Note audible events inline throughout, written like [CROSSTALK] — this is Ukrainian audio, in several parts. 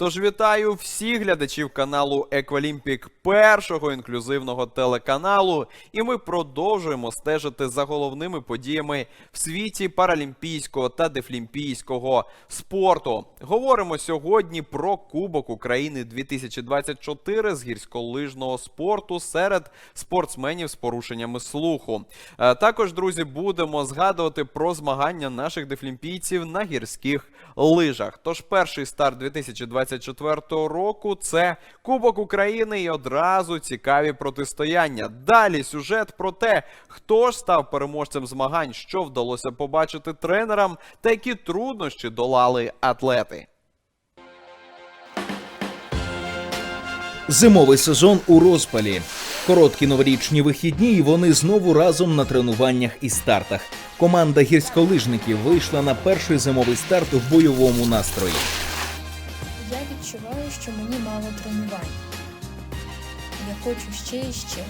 Тож вітаю всіх глядачів каналу Еквалімпік, першого інклюзивного телеканалу. І ми продовжуємо стежити за головними подіями в світі паралімпійського та дефлімпійського спорту. Говоримо сьогодні про Кубок України 2024 з гірськолижного спорту серед спортсменів з порушеннями слуху. Е, Також, друзі, будемо згадувати про змагання наших дефлімпійців на гірських лижах. Тож перший старт 2024 року це Кубок України і одразу цікаві протистояння. Далі сюжет про те, хто ж став переможцем змагань, що вдалося побачити тренерам, та які труднощі долали атлети. Зимовий сезон у розпалі. Короткі новорічні вихідні, і вони знову разом на тренуваннях і стартах. Команда гірськолижників вийшла на перший зимовий старт в бойовому настрої. Відчуваю, що мені мало тренувань. Я хочу ще і ще.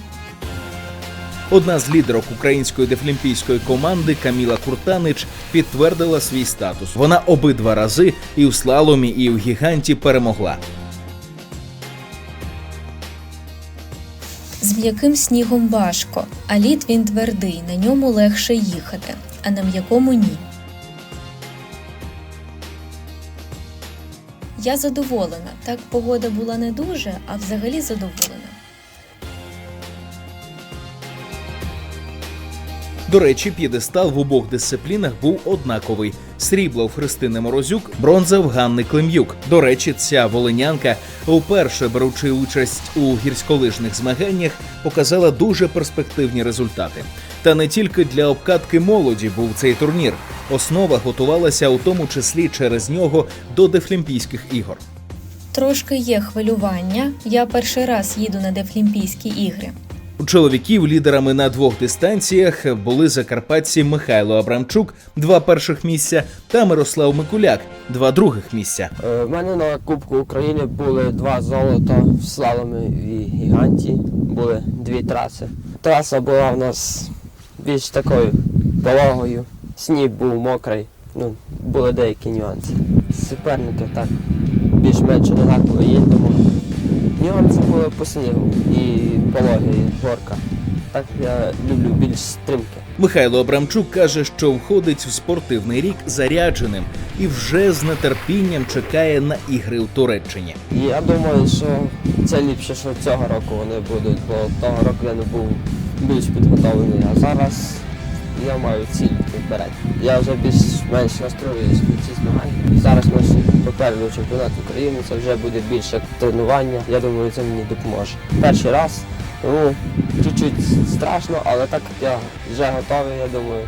Одна з лідерок української дефлімпійської команди Каміла Куртанич підтвердила свій статус. Вона обидва рази і в слаломі, і в гіганті перемогла. З м'яким снігом важко, а лід він твердий, на ньому легше їхати, а на м'якому ні. Я задоволена. Так погода була не дуже, а взагалі задоволена. До речі, п'єдестал в обох дисциплінах був однаковий: срібло в Христини Морозюк, бронза в Ганни Клим'юк. До речі, ця волинянка, вперше беручи участь у гірськолижних змаганнях, показала дуже перспективні результати. Та не тільки для обкатки молоді був цей турнір. Основа готувалася у тому числі через нього до Дефлімпійських ігор. Трошки є хвилювання. Я перший раз їду на Дефлімпійські ігри. У чоловіків лідерами на двох дистанціях були закарпатці Михайло Абрамчук, два перших місця, та Мирослав Микуляк, два других місця. Е, В мене на Кубку України були два золота в слаломі і гіганті. Були дві траси. Траса була в нас більш такою пологою. Сніг був мокрий, ну, були деякі нюанси. Суперники так більш-менш однаково їздимо. Нюанси були по снігу і пологі горка. Так я люблю більш стрімки. Михайло Абрамчук каже, що входить в спортивний рік зарядженим і вже з нетерпінням чекає на ігри у Туреччині. Я думаю, що це ліпше, що цього року вони будуть, бо того року я не був більш підготовлений, а зараз я маю ціль вперед. Я вже більш-менш настроююсь настрою ці змагання. Зараз наш попереду чемпіонат України, це вже буде більше тренування. Я думаю, це мені допоможе. Перший раз, тому чуть-чуть страшно, але так я вже готовий, я думаю,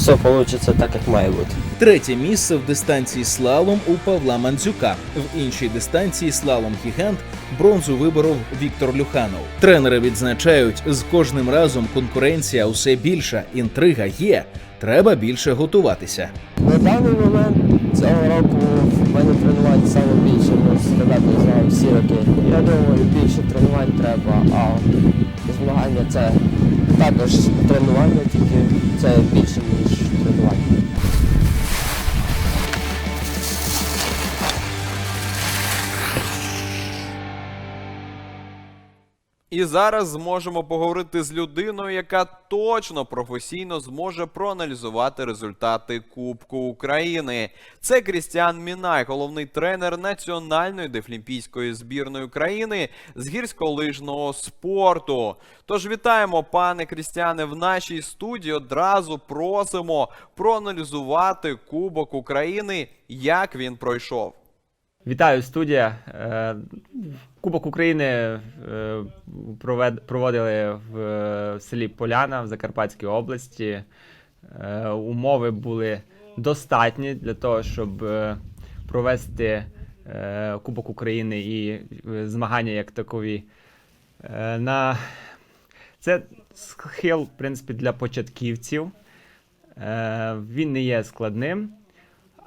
все вийде так, як має бути. Третє місце в дистанції слалом у Павла Мандзюка. В іншій дистанції слалом гігант бронзу виборов Віктор Люханов. Тренери відзначають, з кожним разом конкуренція усе більша, інтрига є. Треба більше готуватися. На даний момент цього року в мене тренувань саме більше, бо сказати за всі роки. Я думаю, більше тренувань треба, а змагання це також тренування, тільки це більше, І зараз зможемо поговорити з людиною, яка точно професійно зможе проаналізувати результати Кубку України. Це Крістіан Мінай, головний тренер національної дефлімпійської збірної України з гірськолижного спорту. Тож вітаємо, пане Крістіане, в нашій студії. Одразу просимо проаналізувати Кубок України, як він пройшов. Вітаю, студія. Е, Кубок України е, проводили в е, селі Поляна в Закарпатській області. Умови були достатні для того, щоб провести Кубок України і змагання як такові. На... Це схил, в принципі, для початківців. Він не є складним.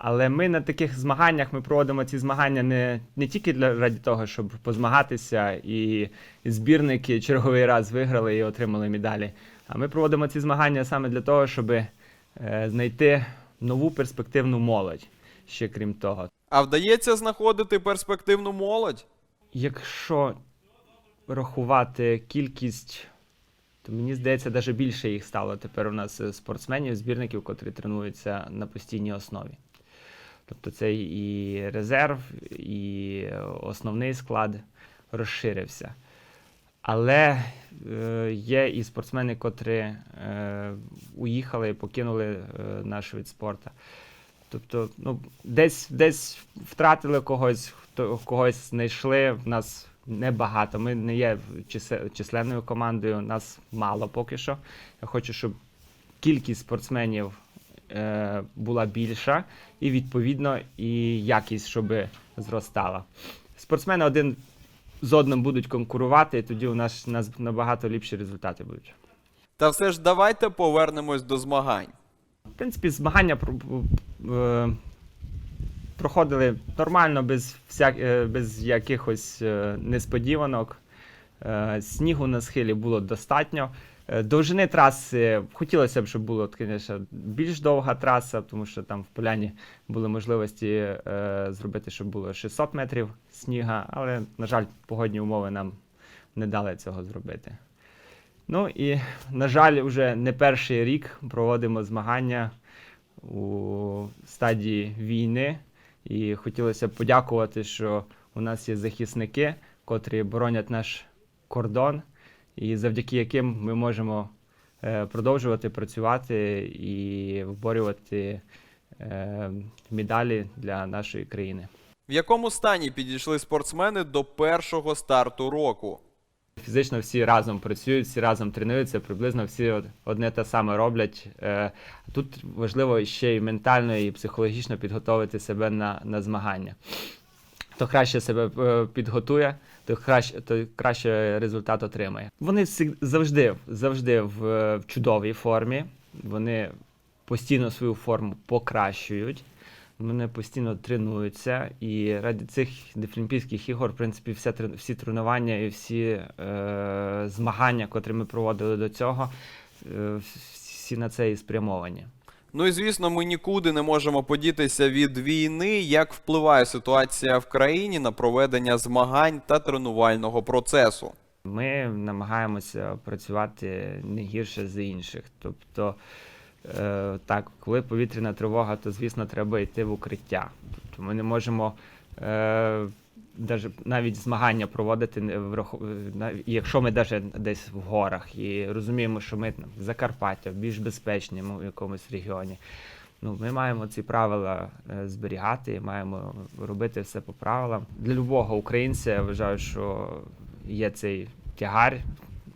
Але ми на таких змаганнях ми проводимо ці змагання не, не тільки для раді того, щоб позмагатися, і, і збірники черговий раз виграли і отримали медалі. А ми проводимо ці змагання саме для того, щоб е, знайти нову перспективну молодь. Ще крім того. А вдається знаходити перспективну молодь? Якщо рахувати кількість, то мені здається, навіть більше їх стало тепер у нас е, спортсменів, збірників, котрі тренуються на постійній основі. Тобто це і резерв, і основний склад розширився. Але е, є і спортсмени, котрі е, уїхали і покинули е, наш вид спорту. Тобто, ну, десь, десь втратили когось, хто когось знайшли. В нас небагато. Ми не є численною командою, нас мало поки що. Я хочу, щоб кількість спортсменів е, була більша, і відповідно і якість, щоб зростала. Спортсмени один з одним будуть конкурувати, і тоді у нас, набагато ліпші результати будуть. Та все ж давайте повернемось до змагань. В принципі, змагання е, проходили нормально, без, всяк, е, без якихось е, несподіванок. Е, Снігу на схилі було достатньо. Е, Довжини траси хотілося б, щоб було, звісно, більш довга траса, тому що там в поляні були можливості е, зробити, щоб було 600 метрів сніга, але, на жаль, погодні умови нам не дали цього зробити. Ну і, на жаль, вже не перший рік проводимо змагання у стадії війни. І хотілося б подякувати, що у нас є захисники, котрі боронять наш кордон, і завдяки яким ми можемо е, продовжувати працювати і виборювати е, медалі для нашої країни. В якому стані підійшли спортсмени до першого старту року? Фізично всі разом працюють, всі разом тренуються, приблизно всі одне те саме роблять. Е, Тут важливо ще й ментально і психологічно підготовити себе на, на змагання. Хто краще себе підготує, то краще, то краще результат отримає. Вони завжди, завжди в, в чудовій формі. Вони постійно свою форму покращують. Вони постійно тренуються, і ради цих Дефлімпійських ігор, в принципі, все, всі тренування і всі е, змагання, котрі ми проводили до цього, е, всі на це і спрямовані. Ну і звісно, ми нікуди не можемо подітися від війни, як впливає ситуація в країні на проведення змагань та тренувального процесу. Ми намагаємося працювати не гірше за інших. Тобто, е, так, коли повітряна тривога, то звісно треба йти в укриття. Тобто ми не можемо е, навіть змагання проводити, якщо ми навіть десь в горах і розуміємо, що ми там, Закарпаття, в більш безпечному якомусь регіоні. Ну, ми маємо ці правила е, зберігати, маємо робити все по правилам. Для любого українця я вважаю, що є цей тягар,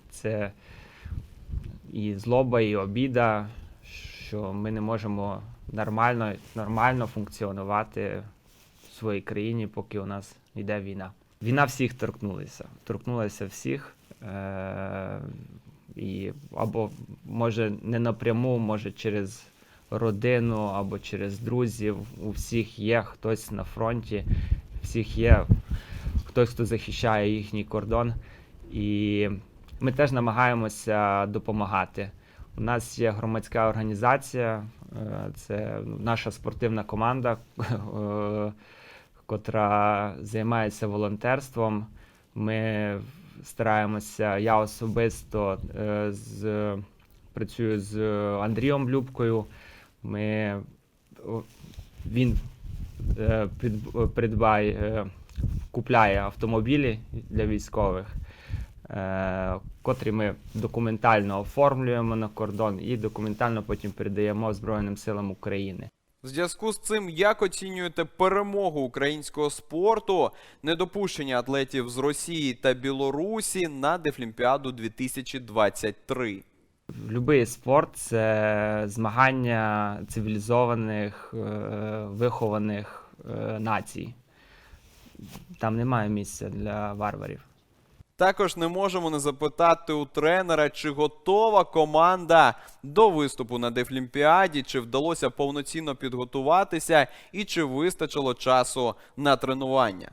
це і злоба, і обіда, що ми не можемо нормально, нормально функціонувати в своїй країні, поки у нас йде війна. Війна всіх торкнулася. Торкнулася всіх. Е- і або може не напряму, може через родину або через друзів. У всіх є хтось на фронті, всіх є хтось, хто захищає їхній кордон. І ми теж намагаємося допомагати. У нас є громадська організація, е, це наша спортивна команда, [LAUGHS] е, котра займається волонтерством. Ми стараємося, я особисто е, з, працюю з Андрієм Любкою. Ми, він е, придбає, е, купляє автомобілі для військових, котрі ми документально оформлюємо на кордон і документально потім передаємо Збройним силам України. Зв'язку з цим, як оцінюєте перемогу українського спорту, недопущення атлетів з Росії та Білорусі на Дефлімпіаду 2023? Любий спорт це змагання цивілізованих, е, вихованих е, націй. Там немає місця для варварів. Також не можемо не запитати у тренера, чи готова команда до виступу на Дефлімпіаді, чи вдалося повноцінно підготуватися і чи вистачило часу на тренування.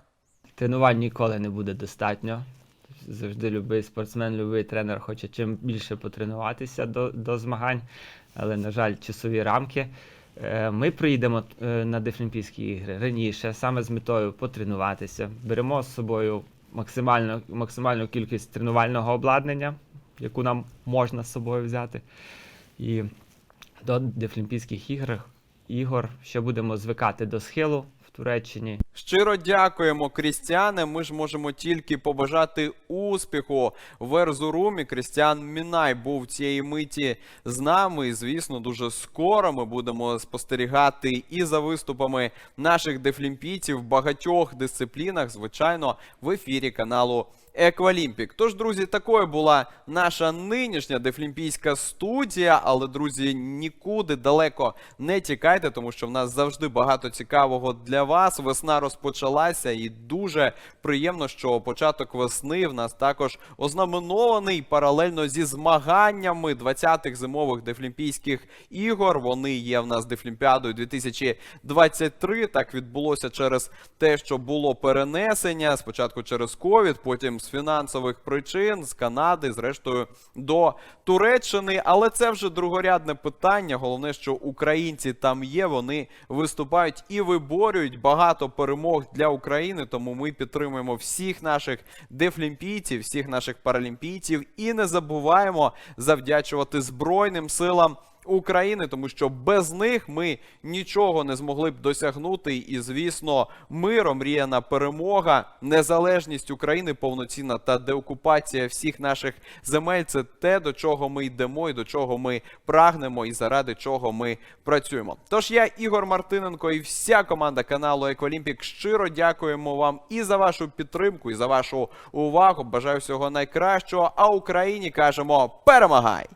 Тренувань ніколи не буде достатньо. Завжди любий спортсмен, любий тренер хоче чим більше потренуватися до, до змагань, але, на жаль, часові рамки. Е, Ми приїдемо е, на Дефлімпійські ігри раніше, саме з метою потренуватися. Беремо з собою максимальну, максимальну кількість тренувального обладнання, яку нам можна з собою взяти. І до Дефлімпійських ігр, ігор ще будемо звикати до схилу Туреччині. Щиро дякуємо, Крістіане. Ми ж можемо тільки побажати успіху в Ерзурумі. Крістіан Мінай був цієї миті з нами. І, звісно, дуже скоро ми будемо спостерігати і за виступами наших дефлімпійців в багатьох дисциплінах, звичайно, в ефірі каналу. Еквалімпік. Тож, друзі, такою була наша нинішня дефлімпійська студія. Але, друзі, нікуди далеко не тікайте, тому що в нас завжди багато цікавого для вас. Весна розпочалася, і дуже приємно, що початок весни в нас також ознаменований паралельно зі змаганнями 20-х зимових дефлімпійських ігор. Вони є в нас дефлімпіадою 2023. Так відбулося через те, що було перенесення. Спочатку через ковід, потім з фінансових причин, з Канади, зрештою до Туреччини. Але це вже другорядне питання. Головне, що українці там є, вони виступають і виборюють багато перемог для України. Тому ми підтримуємо всіх наших дефлімпійців, всіх наших паралімпійців і не забуваємо завдячувати Збройним силам. України, тому що без них ми нічого не змогли б досягнути. І, звісно, миром мріяна перемога, незалежність України повноцінна та деокупація всіх наших земель це те, до чого ми йдемо, і до чого ми прагнемо, і заради чого ми працюємо. Тож я Ігор Мартиненко і вся команда каналу Еколімпік щиро дякуємо вам і за вашу підтримку, і за вашу увагу. Бажаю всього найкращого. А Україні кажемо перемагай!